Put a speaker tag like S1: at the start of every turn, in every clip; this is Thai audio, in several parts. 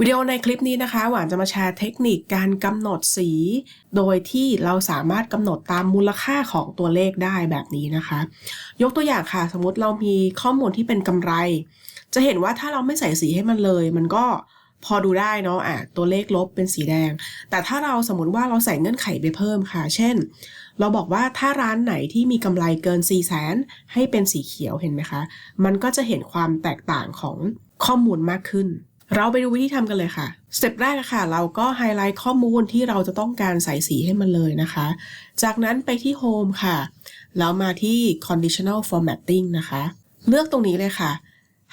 S1: วิดีโอในคลิปนี้นะคะ หวานจะมาแชร์เทคนิคการกำหนดสี โดยที่เราสามารถกำหนดตามมูลค่าของตัวเลขได้แบบนี้นะคะ ยกตัวอย่างค่ะ สมมติเรามีข้อมูลที่เป็นกำไร จะเห็นว่าถ้าเราไม่ใส่สีให้มันเลย มันก็พอดูได้เนาะอะตัวเลขลบเป็นสีแดง แต่ถ้าเราสมมติว่าเราใส่เงื่อนไขไปเพิ่มค่ะ เช่น เราบอกว่าถ้าร้านไหนที่มีกำไรเกิน 4 0 0แสนให้เป็นสีเขียวเห็นไหมคะ มันก็จะเห็นความแตกต่างของข้อมูลมากขึ้น เราไปดูวิธีทำกันเลยค่ะ สเต็ปแรกค่ะ เราก็ไฮไลท์ข้อมูลที่เราจะต้องการใส่สีให้มันเลยนะคะ จากนั้นไปที่ Home ค่ะ แล้วมาที่ Conditional Formatting นะคะ เลือกตรงนี้เลยค่ะ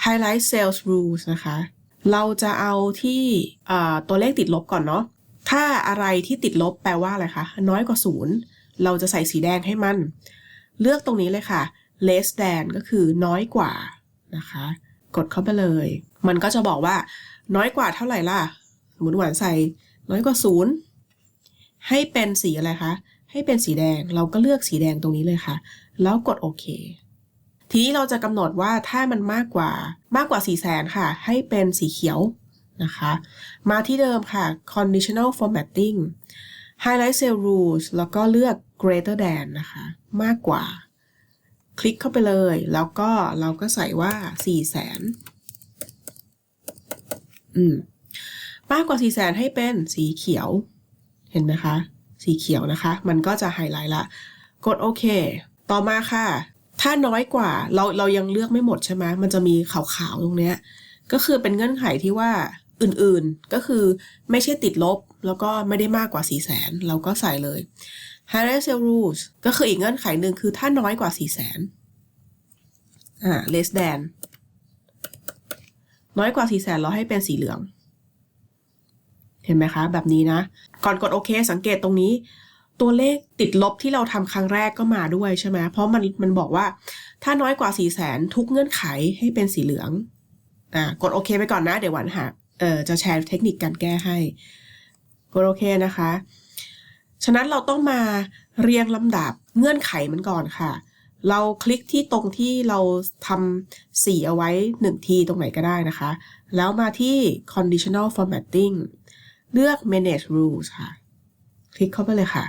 S1: Highlight Sales Rules นะคะ เราจะเอาที่ตัวเลขติดลบก่อนเนาะ ถ้าอะไรที่ติดลบแปลว่าอะไรคะ น้อยกว่าศูนย์เราจะใส่สีแดงให้มัน เลือกตรงนี้เลยค่ะ less than ก็คือน้อยกว่านะคะ กดเข้าไปเลย มันก็จะบอกว่าน้อยกว่าเท่าไหร่ล่ะ สมมติหวานใส่น้อยกว่าศูนย์ให้เป็นสีอะไรคะ ให้เป็นสีแดง เราก็เลือกสีแดงตรงนี้เลยค่ะ แล้วกดโอเค ทีนี้เราจะกำหนดว่าถ้ามันมากกว่ามากกว่า4 0 0แสนค่ะ ให้เป็นสีเขียวนะคะ มาที่เดิมค่ะ conditional formatting highlight cell rules แล้วก็เลือก greater than นะคะ มากกว่า คลิกเข้าไปเลย แล้วก็เราก็ใส่ว่า4 0 0แสนอืมมากกว่า4 0 0แสนให้เป็นสีเขียว เห็นไหมคะ สีเขียวนะคะ มันก็จะไฮไลท์ละ กดโอเค ต่อมาค่ะ ถ้าน้อยกว่าเราเรายังเลือกไม่หมดใช่ไหมมันจะมีขาวๆตรงเนี้ย ก็คือเป็นเงื่อนไขที่ว่าอื่นๆ ก็คือไม่ใช่ติดลบ แล้วก็ไม่ได้มากกว่า4 0 0แสนเราก็ใส่เลย Higher Sale Rules ก็คืออีกเงื่อนไขหนึ่งคือถ้าน้อยกว่า 4 0 0แสนอ่า less than น้อยกว่า 4 0 0แสนเราให้เป็นสีเหลือง เห็นไหมคะ แบบนี้นะ ก่อนกดโอเค สังเกตตรงนี้ ตัวเลขติดลบที่เราทำครั้งแรกก็มาด้วยใช่ไหมเพราะมันมันบอกว่า ถ้าน้อยกว่า 4 0 0แสนทุกเงื่อนไขให้เป็นสีเหลือง อ่ากดโอเคไปก่อนนะ เดี๋ยวหวันหาเอ่อจะแชร์เทคนิคการแก้ให้ กดโอเคนะคะ ฉะนั้นเราต้องมาเรียงลำดับเงื่อนไขมันก่อนค่ะ เราคลิกที่ตรงที่เราทำสีเอาไว้หนึ่งทีตรงไหนก็ได้นะคะ แล้วมาที่ conditional formatting เลือก manage rules ค่ะ คลิกเข้าไปเลยค่ะ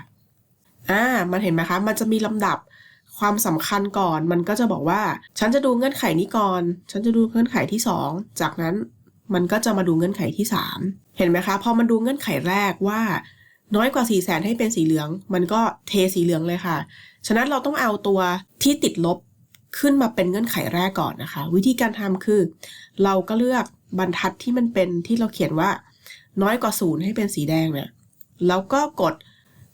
S1: อ่ามันเห็นไหมคะ มันจะมีลำดับความสำคัญก่อน มันก็จะบอกว่า ฉันจะดูเงื่อนไขนี้ก่อน ฉันจะดูเงื่อนไขที่ 2 จากนั้นมันก็จะมาดูเงื่อนไขที่ 3 เห็นไหมคะ พอมันดูเงื่อนไขแรกว่า น้อยกว่า4 0 0แสนให้เป็นสีเหลือง มันก็เทสีเหลืองเลยค่ะ ฉะนั้นเราต้องเอาตัวที่ติดลบขึ้นมาเป็นเงื่อนไขแรกก่อนนะคะ วิธีการทำคือ เราก็เลือกบรรทัดที่มันเป็นที่เราเขียนว่า น้อยกว่าศูนย์ให้เป็นสีแดงเนี่ยแล้วก็กด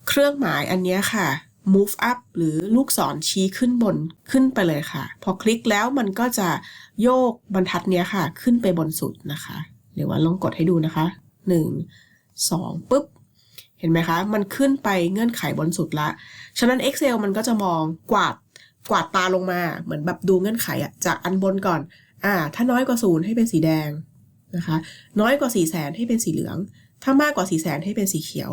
S1: เครื่องหมายอันนี้ค่ะ move up หรือลูกศรชี้ขึ้นบนขึ้นไปเลยค่ะ พอคลิกแล้วมันก็จะโยกบรรทัดเนี้ยค่ะ ขึ้นไปบนสุดนะคะ เดี๋ยวว่าลองกดให้ดูนะคะ 1 2ปุ๊บ เห็นไหมคะ มันขึ้นไปเงื่อนไขบนสุดละ ฉะนั้น Excel มันก็จะมองกวาดกวาดตาลงมา เหมือนแบบดูเงื่อนไขอะจากอันบนก่อน อ่า ถ้าน้อยกว่าศูนย์ให้เป็นสีแดงนะคะ น้อยกว่า4 0 0แสนให้เป็นสีเหลือง ถ้ามากกว่า4 0 0แสนให้เป็นสีเขียว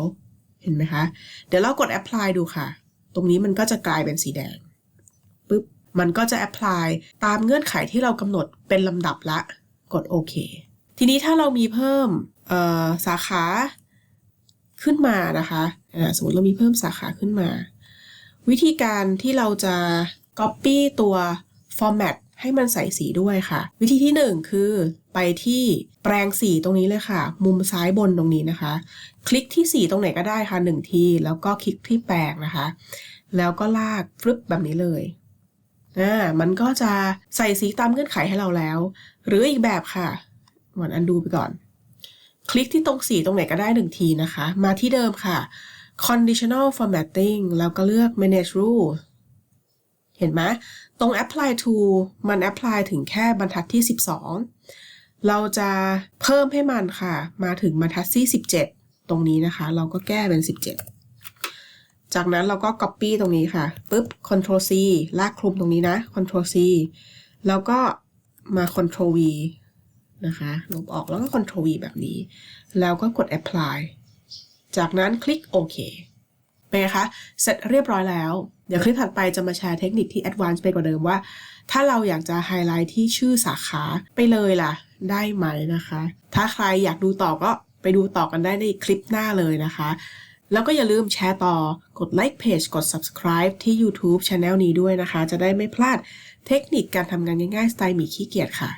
S1: เห็นไหมคะ เดี๋ยวเรากด apply ดูค่ะ ตรงนี้มันก็จะกลายเป็นสีแดงปุ๊บ มันก็จะ apply ตามเงื่อนไขที่เรากำหนดเป็นลำดับละ กดโอเค ทีนี้ถ้าเรามีเพิ่มสาขา ขึ้นมานะคะสมมติเรามีเพิ่มสาขาขึ้นมา วิธีการที่เราจะ copy ตัว format ให้มันใส่สีด้วยค่ะ วิธีที่ 1 คือไปที่แปลงสีตรงนี้เลยค่ะ มุมซ้ายบนตรงนี้นะคะ คลิกที่สีตรงไหนก็ได้ค่ะ1ทีแล้วก็คลิกที่แปลงนะคะ แล้วก็ลากฟลึบแบบนี้เลยอ่ามันก็จะใส่สีตามเงื่อนไขให้เราแล้ว หรืออีกแบบค่ะหมอนอันดูไปก่อน คลิกที่ตรงสีตรงไหนก็ได้1ทีนะคะ มาที่เดิมค่ะ conditional formatting แล้วก็เลือก manage rule เห็นไหมตรง apply to มัน apply ถึงแค่บรรทัดที่ 12 เราจะเพิ่มให้มันค่ะ มาถึงบรรทัดที่ 17 ตรงนี้นะคะ เราก็แก้เป็น 17 จากนั้นเราก็ copy ตรงนี้ค่ะปุ๊บ control C ลากคลุมตรงนี้นะ control C แล้วก็มา control V นะคะ ลบออกแล้วก็ control V แบบนี้ แล้วก็กด apply จากนั้นคลิกโอเคเป็นไงคะ เสร็จเรียบร้อยแล้ว เดี๋ยวคลิปถัดไปจะมาแชร์เทคนิคที่ advanced ไปกว่าเดิมว่า ถ้าเราอยากจะไฮไลท์ที่ชื่อสาขาไปเลยล่ะ ได้ไหมนะคะ ถ้าใครอยากดูต่อก็ไปดูต่อกันได้ในคลิปหน้าเลยนะคะ แล้วก็อย่าลืมแชร์ต่อ กดไลค์เพจ กด subscribe ที่ YouTube Channel นี้ด้วยนะคะ จะได้ไม่พลาดเทคนิคการทำงานง่ายๆ สไตล์หมีขี้เกียจค่ะ